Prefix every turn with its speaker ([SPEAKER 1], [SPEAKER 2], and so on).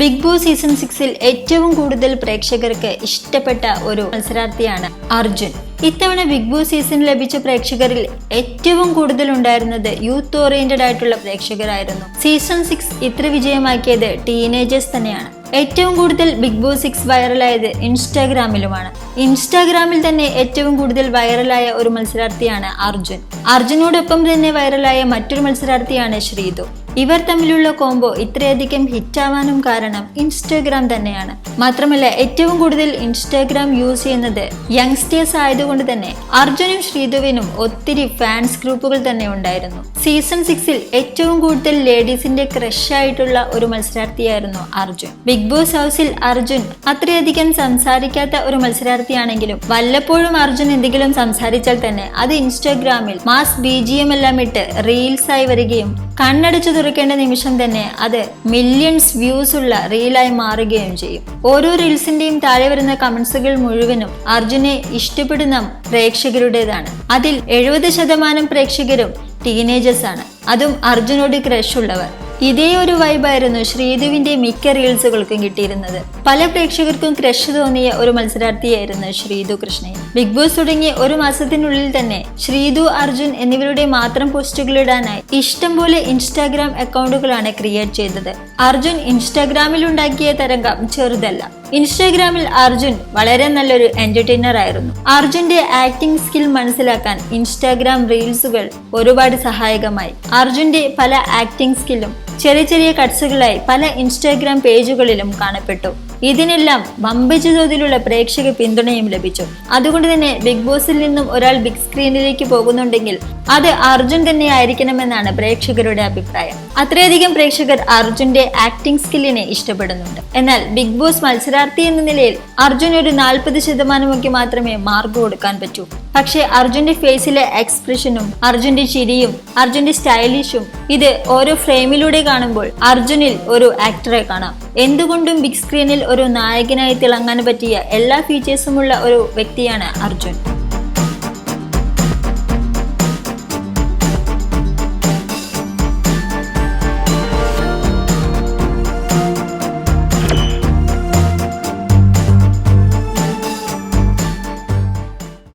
[SPEAKER 1] Big boss season സിക്സിൽ ഏറ്റവും കൂടുതൽ പ്രേക്ഷകർക്ക് ഇഷ്ടപ്പെട്ട ഒരു മത്സരാർത്ഥിയാണ് അർജുൻ. ഇത്തവണ ബിഗ് ബോസ് സീസൺ ലഭിച്ച പ്രേക്ഷകരിൽ ഏറ്റവും കൂടുതൽ ഉണ്ടായിരുന്നത് യൂത്ത് ഓറിയന്റഡ് ആയിട്ടുള്ള പ്രേക്ഷകരായിരുന്നു. സീസൺ സിക്സ് ഇത്ര വിജയമാക്കിയത് ടീനേജേഴ്സ് തന്നെയാണ്. ഏറ്റവും കൂടുതൽ ബിഗ് ബോസ് സിക്സ് വൈറലായത് ഇൻസ്റ്റാഗ്രാമിലുമാണ്. ഇൻസ്റ്റാഗ്രാമിൽ തന്നെ ഏറ്റവും കൂടുതൽ വൈറലായ ഒരു മത്സരാർത്ഥിയാണ് അർജുൻ. അർജുനോടൊപ്പം തന്നെ വൈറലായ മറ്റൊരു മത്സരാർത്ഥിയാണ് ശ്രീതു. ഇവർ തമ്മിലുള്ള കോംബോ ഇത്രയധികം ഹിറ്റാവാനും കാരണം ഇൻസ്റ്റാഗ്രാം തന്നെയാണ്. മാത്രമല്ല ഏറ്റവും കൂടുതൽ ഇൻസ്റ്റാഗ്രാം യൂസ് ചെയ്യുന്നത് യങ്സ്റ്റേഴ്സ് ആയതുകൊണ്ട് തന്നെ അർജുനും ശ്രീധുവിനും ഒത്തിരി ഫാൻസ് ഗ്രൂപ്പുകൾ തന്നെ ഉണ്ടായിരുന്നു. സീസൺ സിക്സിൽ ഏറ്റവും കൂടുതൽ ലേഡീസിന്റെ ആയിട്ടുള്ള ഒരു മത്സരാർത്ഥിയായിരുന്നു അർജുൻ. ബിഗ് ബോസ് ഹൗസിൽ അർജുൻ അത്രയധികം സംസാരിക്കാത്ത ഒരു മത്സരാർത്ഥിയാണെങ്കിലും വല്ലപ്പോഴും അർജുൻ എന്തെങ്കിലും സംസാരിച്ചാൽ തന്നെ അത് ഇൻസ്റ്റാഗ്രാമിൽ മാസ് ബി എല്ലാം ഇട്ട് റീൽസ് ആയി വരികയും കണ്ണടച്ചു തുറക്കേണ്ട നിമിഷം തന്നെ അത് മില്യൺസ് വ്യൂസ് ഉള്ള റീലായി മാറുകയും ചെയ്യും. ഓരോ റീൽസിന്റെയും താഴെ വരുന്ന കമന്റ്സുകൾ മുഴുവനും അർജുനെ ഇഷ്ടപ്പെടുന്ന പ്രേക്ഷകരുടേതാണ്. അതിൽ എഴുപത് ശതമാനം പ്രേക്ഷകരും ടീനേജേഴ്സ് ആണ്. അതും അർജുനോട് ക്രഷ് ഉള്ളവർ. ഇതേ ഒരു വൈബായിരുന്നു ശ്രീധുവിന്റെ മിക്ക റീൽസുകൾക്കും കിട്ടിയിരുന്നത്. പല പ്രേക്ഷകർക്കും ക്രഷ് തോന്നിയ ഒരു മത്സരാർത്ഥിയായിരുന്നു ശ്രീതു കൃഷ്ണൻ. ബിഗ് ബോസ് തുടങ്ങിയ ഒരു മാസത്തിനുള്ളിൽ തന്നെ ശ്രീതു അർജുൻ എന്നിവരുടെ മാത്രം പോസ്റ്റുകൾ ഇടാനായി ഇഷ്ടം പോലെ ഇൻസ്റ്റാഗ്രാം അക്കൗണ്ടുകളാണ് ക്രിയേറ്റ് ചെയ്തത്. അർജുൻ ഇൻസ്റ്റാഗ്രാമിൽ ഉണ്ടാക്കിയ തരംഗം ചെറുതല്ല. ഇൻസ്റ്റാഗ്രാമിൽ അർജുൻ വളരെ നല്ലൊരു എന്റർടൈനർ ആയിരുന്നു. അർജുന്റെ ആക്ടിംഗ് സ്കിൽ മനസ്സിലാക്കാൻ ഇൻസ്റ്റാഗ്രാം റീൽസുകൾ ഒരുപാട് സഹായകമായി. അർജുന്റെ പല ആക്ടിംഗ് സ്കില്ലും ചെറിയ ചെറിയ കട്സുകളായി പല ഇൻസ്റ്റാഗ്രാം പേജുകളിലും കാണപ്പെട്ടു. ഇതിനെല്ലാം വമ്പിച്ച തോതിലുള്ള പ്രേക്ഷക പിന്തുണയും ലഭിച്ചു. അതുകൊണ്ട് തന്നെ ബിഗ് ബോസിൽ നിന്നും ഒരാൾ ബിഗ് സ്ക്രീനിലേക്ക് പോകുന്നുണ്ടെങ്കിൽ അത് അർജുൻ തന്നെ ആയിരിക്കണമെന്നാണ് പ്രേക്ഷകരുടെ അഭിപ്രായം. അത്രയധികം പ്രേക്ഷകർ അർജുന്റെ ആക്ടിംഗ് സ്കില്ലിനെ ഇഷ്ടപ്പെടുന്നുണ്ട്. എന്നാൽ ബിഗ് ബോസ് മത്സരാർത്ഥി എന്ന നിലയിൽ അർജുൻ ഒരു നാൽപ്പത് ശതമാനമൊക്കെ മാത്രമേ മാർക്ക് കൊടുക്കാൻ പറ്റൂ. പക്ഷേ അർജുന്റെ ഫേസിലെ എക്സ്പ്രഷനും അർജുന്റെ ചിരിയും അർജുന്റെ സ്റ്റൈലിഷും ഇത് ഓരോ ഫ്രെയിമിലൂടെ കാണുമ്പോൾ അർജുനിൽ ഒരു ആക്ടറെ കാണാം. എന്തുകൊണ്ടും ബിഗ് സ്ക്രീനിൽ ഒരു നായകനായി തിളങ്ങാൻ പറ്റിയ എല്ലാ ഫീച്ചേഴ്സുമുള്ള ഒരു വ്യക്തിയാണ് അർജുൻ.